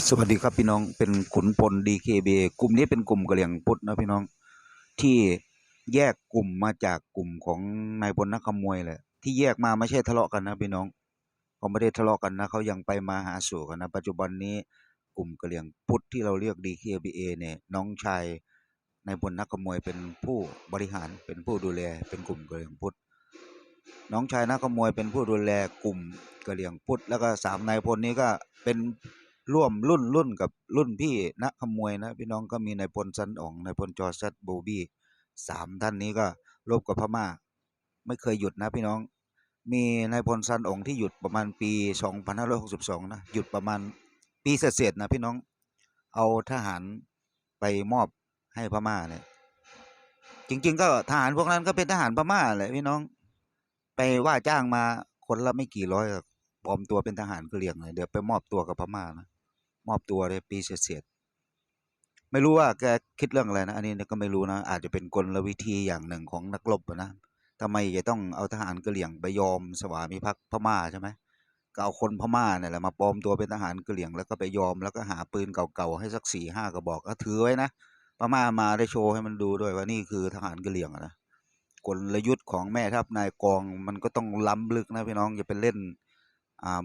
สวัสดีครับพี่น้องเป็นขุนพล DKBA กลุ่มนี้เป็นกลุ่มกะเหรี่ยงพุทธนะพี่น้อง ที่แยกกลุ่มมาจากกลุ่มของนายพลนักขโมยแหละที่แยกมาไม่ใช่ทะเลาะกันนะพี่น้องเขาไม่ได้ทะเลาะกันนะเขายังไปมาหาสู่กันนะปัจจุบันนี้กลุ่มกะเหรี่ยงพุทธที่เราเรียก DKBA เนี่ยน้องชายนายพลนักขโมยเป็นผู้บริหารเป็นผู้ดูแล เป็นกลุ่มกะเหรี่ยงพุทธน้องชายนักขโมยเป็นผู้ดูแลกลุ่มกะเหรี่ยงพุทธแล้วก็สามนายพลนี้ก็เป็น ร่วมรุ่นรุ่นกับรุ่นพี่นักขโมยนะ พี่น้องก็มีนายพลสันอ่องนายพลจอร์ซัดโบบี้สามท่านนี้ก็รบกับพม่า ไม่เคยหยุดนะพี่น้อง มีนายพลซันอ่องที่หยุดประมาณปี 2562 นะ หยุดประมาณปีเศษๆนะพี่น้อง เอาทหารไปมอบให้พม่าเนี่ยจริง ๆ ก็ทหารพวกนั้นก็เป็นทหารพม่าแหละพี่น้อง ไปว่าจ้างมาคนละไม่กี่ร้อยปลอมตัวเป็นทหารกะเรียงเลยเดี๋ยวไปมอบตัวกับพม่านะ มอบตัวเลยปีเศษๆไม่รู้ว่าแกคิดเรื่องอะไรนะอันนี้ก็ไม่รู้นะอาจจะเป็นกลวิธีอย่างหนึ่งของนักรบนะทำไมจะต้องเอาทหารกะเหรี่ยงไปยอมสวามิภักดิ์พม่าใช่ไหมก็เอาคนพม่าเนี่ยแหละมาปลอมตัวเป็นทหารกะเหรี่ยงแล้วก็ไปยอมแล้วก็หาปืนเก่าๆให้สักสี่ห้ากระบอกก็ถือไว้นะพม่ามาได้โชว์ให้มันดูด้วยว่านี่คือทหารกะเหรี่ยงนะกลยุทธ์ของแม่ทัพนายกองมันก็ต้องล้ำลึกนะพี่น้องอย่าไปเล่น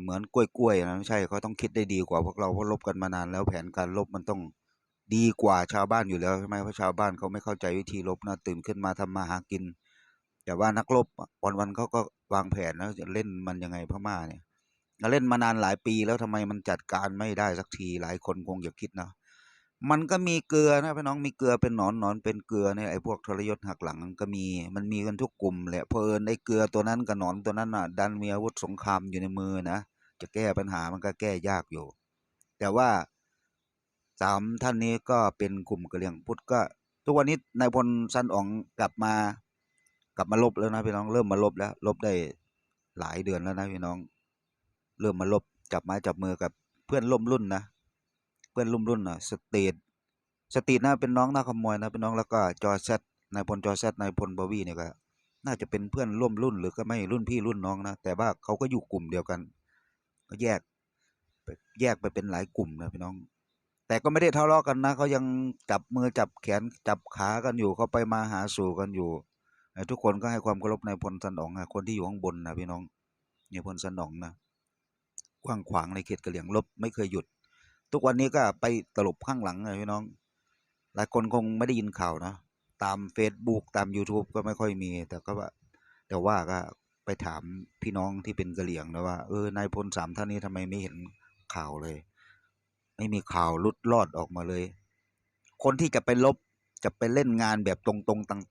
เหมือนกล้วยๆนะไม่ใช่เขาต้องคิดได้ดีกว่าพวกเราเพราะรบกันมานานแล้วแผนการรบมันต้องดีกว่าชาวบ้านอยู่แล้วใช่ไหมเพราะชาวบ้านเขาไม่เข้าใจวิธีรบนะตื่นขึ้นมาทำมาหากิน แต่ว่านักลบวันๆเขาก็วางแผนนะจะเล่นมันยังไงพม่าเนี่ยเล่นมานานหลายปีแล้วทำไมมันจัดการไม่ได้สักทีหลายคนคงอยากคิดนะ มันก็มีเกลือนะพี่น้องมีเกลือเป็นหนอนหนอนเป็นเกลือเนี่ยไอ้พวกทรยศหักหลังมันก็มีมันมีกันทุกกลุ่มแหละเพอเอิญไอ้เกลือตัวนั้นกับหนอนตัวนั้นน่ะ ดันมีอาวุธสงครามอยู่ในมือนะจะแก้ปัญหามันก็แก้ยากอยู่ แต่ว่าสามท่านนี้ก็เป็นกลุ่มกระเหรี่ยงพุทธก็ ทุกวันนี้นายพลซันอ๋องกลับมากลับมาลบแล้วนะพี่น้องเริ่มมาลบแล้ว ลบได้หลายเดือนแล้วนะพี่น้อง เริ่มมาลบจับไม้จับมือกับเพื่อนร่วมรุ่นนะ พื่อนรุ่มรุ่นนะสเตทสตรีทนะเป็นน้องนักขโมยนะเป็นน้องแล้วก็จอแซดนายพลจอแซดนายพลบวีเนี่ยก็น่าจะเป็นเพื่อนร่วมรุ่นหรือก็ไม่รุ่นพี่รุ่นน้องนะแต่ว่าเขาก็อยู่กลุ่มเดียวกัน ก็แยกแยกไปเป็นหลายกลุ่มนะพี่น้อง แต่ก็ไม่ได้ทะเลาะกันนะเขายังจับมือจับแขนจับขากันอยู่เขาไปมาหาสู่กันอยู่ทุกคนก็ให้ความเคารพนายพลสันองนะคนที่อยู่ข้างบนนะพี่น้องนายพลสันองนะกว้างขวางในเขตกระเหรี่ยงลบไม่เคยหยุด ทุกวันนี้ก็ไปตลบข้างหลังเลยพี่น้อง หลายคนคงไม่ได้ยินข่าวนะตาม Facebook ตาม YouTube ก็ไม่ค่อยมี แต่ก็ว่าแต่ว่าก็ไปถามพี่น้องที่เป็นกะเหรี่ยงนะว่าเออนายพลสามท่านนี้ทำไมไม่เห็นข่าวเลย ไม่มีข่าวลุดลอดออกมาเลย คนที่จะไปลบจะไปเล่นงานแบบตรงๆตรง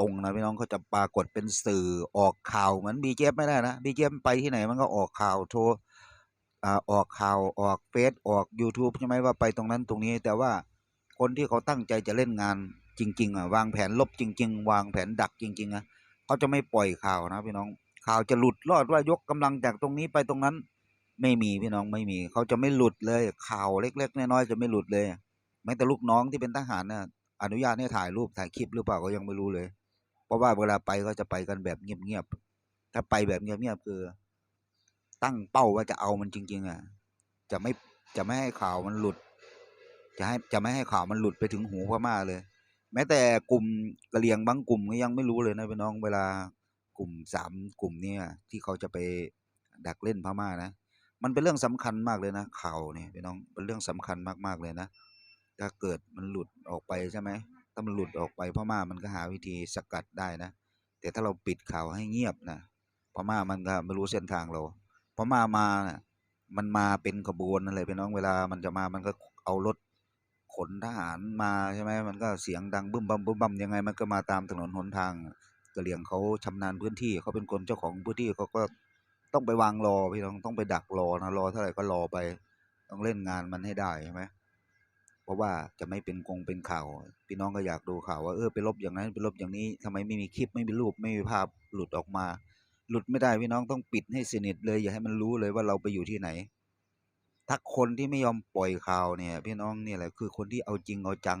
ตรงๆนะพี่น้องเขาจะปรากฏเป็นสื่อออกข่าวเหมือนบีเจไม่ได้นะบีเจไปที่ไหนมันก็ออกข่าวโทร ออกข่าวออกเฟซออก YouTube ใช่ไหมว่าไปตรงนั้นตรงนี้ แต่ว่าคนที่เขาตั้งใจจะเล่นงานจริง ๆ อะ วางแผนลบจริง ๆ วางแผนดักจริง ๆ อะเขาจะไม่ปล่อยข่าวนะพี่น้องข่าวจะหลุดรอดว่ายกกำลังจากตรงนี้ไปตรงนั้น ไม่มีพี่น้องไม่มีเขาจะไม่หลุดเลยข่าวเล็ก ๆ น้อยๆจะไม่หลุดเลยแม้แต่ลูกน้องที่เป็นทหารเนี่ยอนุญาตให้ถ่ายรูปถ่ายคลิปหรือเปล่าก็ยังไม่รู้เลย เพราะว่าเวลาไปก็จะไปกันแบบเงียบๆถ้าไปแบบเงียบๆคือ ตั้งเป้าว่าจะเอามันจริง ๆ อะ จะไม่จะไม่ให้ข่าวมันหลุด จะให้จะไม่ให้ข่าวมันหลุดไปถึงหูพม่าเลย แม้แต่กลุ่มกะเหรี่ยงบางกลุ่มก็ยังไม่รู้เลยนะพี่น้องเวลากลุ่มสามกลุ่มเนี่ยที่เขาจะไปดักเล่นพม่านะมันเป็นเรื่องสำคัญมากเลยนะข่าวเนี่ยพี่น้องเป็นเรื่องสำคัญมากๆเลยนะถ้าเกิดมันหลุดออกไปใช่ไหมถ้ามันหลุดออกไปพม่ามันก็หาวิธีสกัดได้นะ แต่ถ้าเราปิดข่าวให้เงียบนะพม่ามันก็ไม่รู้เส้นทางเรา พม่ามาน่ะมันมาเป็นขบวนนั่นเลยพี่น้องเวลามันจะมามันก็เอารถขนทหารมาใช่ไหมมันก็เสียงดังบึ้มบัมบึ้มบัมยังไง มันก็มาตามถนนหนทางกะเหรี่ยงเขาชำนาญพื้นที่เขาเป็นคนเจ้าของพื้นที่เขาก็ต้องไปวางรอพี่น้องต้องไปดักรอนะรอเท่าไหร่ก็รอไป ต้องเล่นงานมันให้ได้ใช่ไหมเพราะว่าจะไม่เป็นกงเป็นข่าว พี่น้องก็อยากดูข่าวว่าเออไปลบอย่างนั้นไปลบอย่างนี้ทำไมไม่มีคลิปไม่มีรูปไม่มีภาพหลุดออกมา หลุดไม่ได้พี่น้องต้องปิดให้สนิทเลยอย่าให้มันรู้เลยว่าเราไปอยู่ที่ไหนถ้าคนที่ไม่ยอมปล่อยข่าวเนี่ย พี่น้องเนี่ยแหละคือคนที่เอาจริงเอาจัง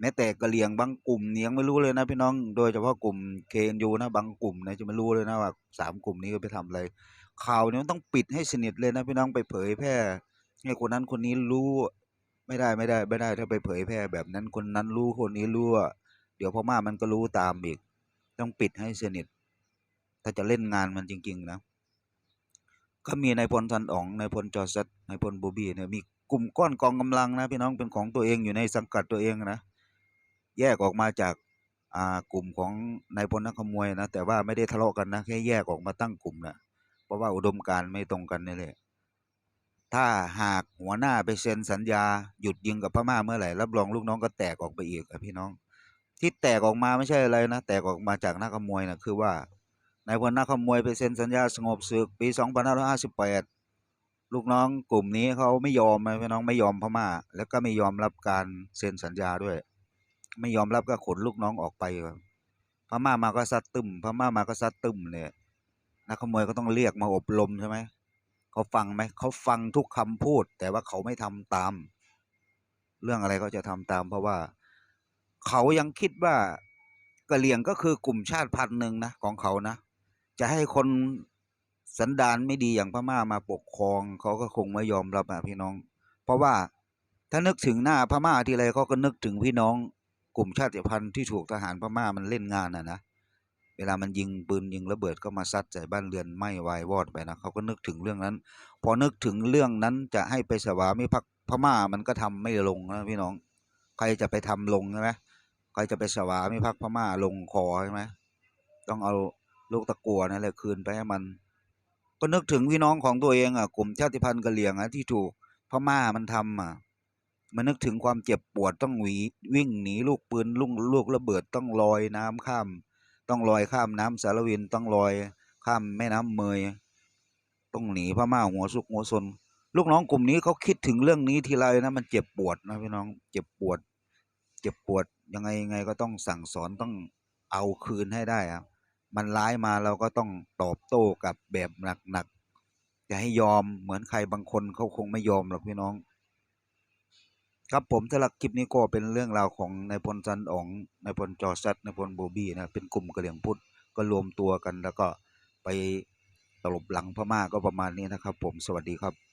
แม้แต่กระเหรี่ยงบางกลุ่มเนียงไม่รู้เลยนะพี่น้อง โดยเฉพาะกลุ่มเคนยูนะบางกลุ่มนะจะไม่รู้เลยนะว่าสามกลุ่มนี้ก็ไปทำอะไรข่าวนี่ยมันต้องปิดให้สนิทเลยนะพี่น้องไปเผยแพร่ให้คนนั้นคนนี้รู้ไม่ได้ไม่ได้ไม่ได้ ถ้าไปเผยแพร่แบบนั้นคนนั้นรู้คนนี้รู้เดี๋ยวพ่อม่ามันก็รู้ตามอีก ต้องปิดให้สนิท ถ้าจะเล่นงานมันจริง ๆ นะ ก็มีนายพลทันอ๋องนายพลจอซัดนายพลบูบี้เนี่ยมีกลุ่มก้อนกองกำลังนะพี่น้องเป็นของตัวเองอยู่ในสังกัดตัวเองนะแยกออกมาจากอ่ากลุ่มของนายพลนักขโมยนะแต่ว่าไม่ได้ทะเลาะกันนะแค่แยกออกมาตั้งกลุ่มนะเพราะว่าอุดมการไม่ตรงกันนี่แหละถ้าหากหัวหน้าไปเซ็นสัญญาหยุดยิงกับพม่าเมื่อไหร่รับรองลูกน้องก็แตกออกไปอีกอะพี่น้อง ที่แตกออกมาไม่ใช่อะไรนะแตกออกมาจากนักขโมยนะคือว่า นายพลนักขโมยไปเซ็นสัญญาสงบศึกปี 2558 ลูกน้องกลุ่มนี้เขาไม่ยอมนะพี่น้องไม่ยอมพม่า แล้วก็ไม่ยอมรับการเซ็นสัญญาด้วย ไม่ยอมรับก็ขนลูกน้องออกไปพม่ามาก็ซัดตึมพม่ามาก็ซัดตึมเนี่ยนักขโมยก็ต้องเรียกมาอบรมใช่ไหมเขาฟังไหมเขาฟังทุกคำพูด แต่ว่าเขาไม่ทำตาม เรื่องอะไรก็จะทำตาม เพราะว่า เขายังคิดว่ากะเหรี่ยงก็คือกลุ่มชาติพันธุ์หนึ่งนะของเขานะ จะให้คนสันดานไม่ดีอย่างพม่ามาปกครองเขาก็คงไม่ยอมรับอะพี่น้อง เพราะว่าถ้านึกถึงหน้าพม่าทีไรเขาก็นึกถึงพี่น้องกลุ่มชาติพันธุ์ที่ถูกทหารพม่ามันเล่นงานอะนะเวลามันยิงปืนยิงระเบิดก็มาซัดใส่บ้านเรือนไหม้วายวอดไปนะเขาก็นึกถึงเรื่องนั้น พอนึกถึงเรื่องนั้นจะให้ไปสวามิภักดิ์พม่ามันก็ทำไม่ลงนะพี่น้อง ใครจะไปทำลงใช่ไหมใครจะไปสวามิภักดิ์พม่าลงคอใช่ไหมต้องเอา ลูกตะกัวนั่นแหละคืนไปให้มัน ก็นึกถึงพี่น้องของตัวเองอะกลุ่มชาติพันธุ์กะเหรี่ยงอะที่ถูกพม่ามันทำอะมันนึกถึงความเจ็บปวดต้องหวีวิ่งหนีลูกปืนลูกลูกระเบิดต้องลอยน้ำข้าม ต้องลอยข้ามน้ำสารวินต้องลอยข้ามแม่น้ำเมย ต้องหนีพม่าหัวซุกหัวซนลูกน้องกลุ่มนี้เขาคิดถึงเรื่องนี้ทีไรนะมันเจ็บปวดนะพี่น้องเจ็บปวด เจ็บปวดยังไงยังไงก็ต้องสั่งสอนต้องเอาคืนให้ได้ครับ มันร้ายมาเราก็ต้องตอบโต้กับแบบหนักๆอย่าให้ยอมเหมือนใครบางคนเขาคงไม่ยอมหรอกพี่น้อง ครับผมสำหรับคลิปนี้ก็เป็นเรื่องราวของนายพลซันอ๋องนายพลจอซัดนายพลโบบี้นะเป็นกลุ่มกระเหลี่ยงพุทธก็รวมตัวกันแล้วก็ไปตลบหลังพม่าก็ประมาณนี้นะครับ ผมสวัสดีครับ